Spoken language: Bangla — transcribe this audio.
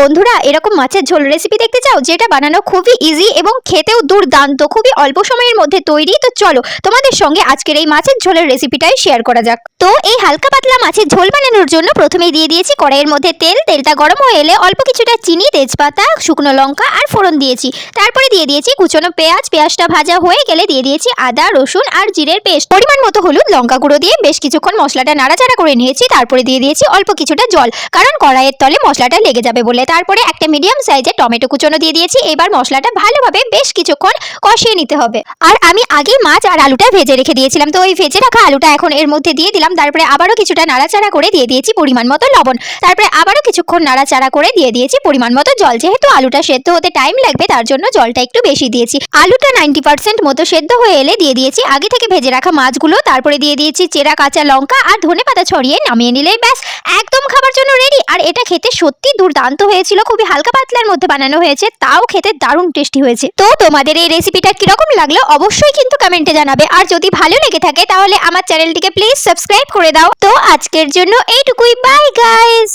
বন্ধুরা, এরকম মাছের ঝোল রেসিপি দেখতে চাও যেটা বানানো খুবই ইজি এবং খেতেও দুর্দান্ত, খুবই অল্প সময়ের মধ্যে তৈরি? তো চলো তোমাদের সঙ্গে আজকের এই মাছের ঝোলের রেসিপিটাই শেয়ার করা যাক। তো এই হালকা পাতলা মাছের ঝোল বানানোর জন্য প্রথমেই দিয়ে দিয়েছি কড়াইয়ের মধ্যে তেল। তেলটা গরম হয়ে এলে অল্প কিছুটা চিনি, তেজপাতা, শুকনো লঙ্কা আর ফোড়ন দিয়েছি। তারপরে দিয়ে দিয়েছি কুচনো পেঁয়াজ। পেঁয়াজটা ভাজা হয়ে গেলে দিয়ে দিয়েছি আদা, রসুন আর জিরের পেস্ট। পরিমাণ মতো হলুদ, লঙ্কা গুঁড়ো দিয়ে বেশ কিছুক্ষণ মশলাটা নাড়াচাড়া করে নিয়েছি। তারপরে দিয়ে দিয়েছি অল্প কিছুটা জল, কারণ কড়াইয়ের তলে মশলাটা লেগে যাবে বলে। তারপরে একটা মিডিয়াম সাইজের টমেটো কুচনো দিয়ে দিয়েছি। এবার মশলাটা ভালোভাবে বেশ কিছুক্ষণ কষিয়ে নিতে হবে। আর আমি আগে মাছ আর আলুটা ভেজে রেখে দিয়েছিলাম। তো ওই ভেজে রাখা আলুটা এখন এর মধ্যে দিয়ে দিলাম। তারপরে আবারও কিছুটা নাড়াচাড়া করে দিয়ে দিয়েছি পরিমাণ মতো লবণ। তারপরে আবারও কিছুক্ষণ নাড়াচাড়া করে দিয়ে দিয়েছি পরিমাণ মতো জল। যেহেতু আলুটা সেদ্ধ হতে টাইম লাগবে, তার জন্য জলটা একটু বেশি দিয়েছি। আলুটা নাইনটি পার্সেন্ট মতো সেদ্ধ হয়ে এলে দিয়ে দিয়েছি আগে থেকে ভেজে রাখা মাছগুলো। তারপরে দিয়ে দিয়েছি চেরা কাঁচা লঙ্কা আর ধনে পাতা ছড়িয়ে নামিয়ে নিলেই ব্যাস। একদম আর এটা খেতে সত্যি দুর্দান্ত হয়েছিল। খুবই হালকা পাতলার মধ্যে বানানো হয়েছে, তাও খেতে দারুণ টেস্টি হয়েছে। তো তোমাদের এই রেসিপিটা কীরকম লাগল অবশ্যই কিন্তু কমেন্টে জানাবে। আর যদি ভালো লেগে থাকে তাহলে আমার চ্যানেলটিকে প্লিজ সাবস্ক্রাইব করে দাও। তো আজকের জন্য এইটুকুই। Bye guys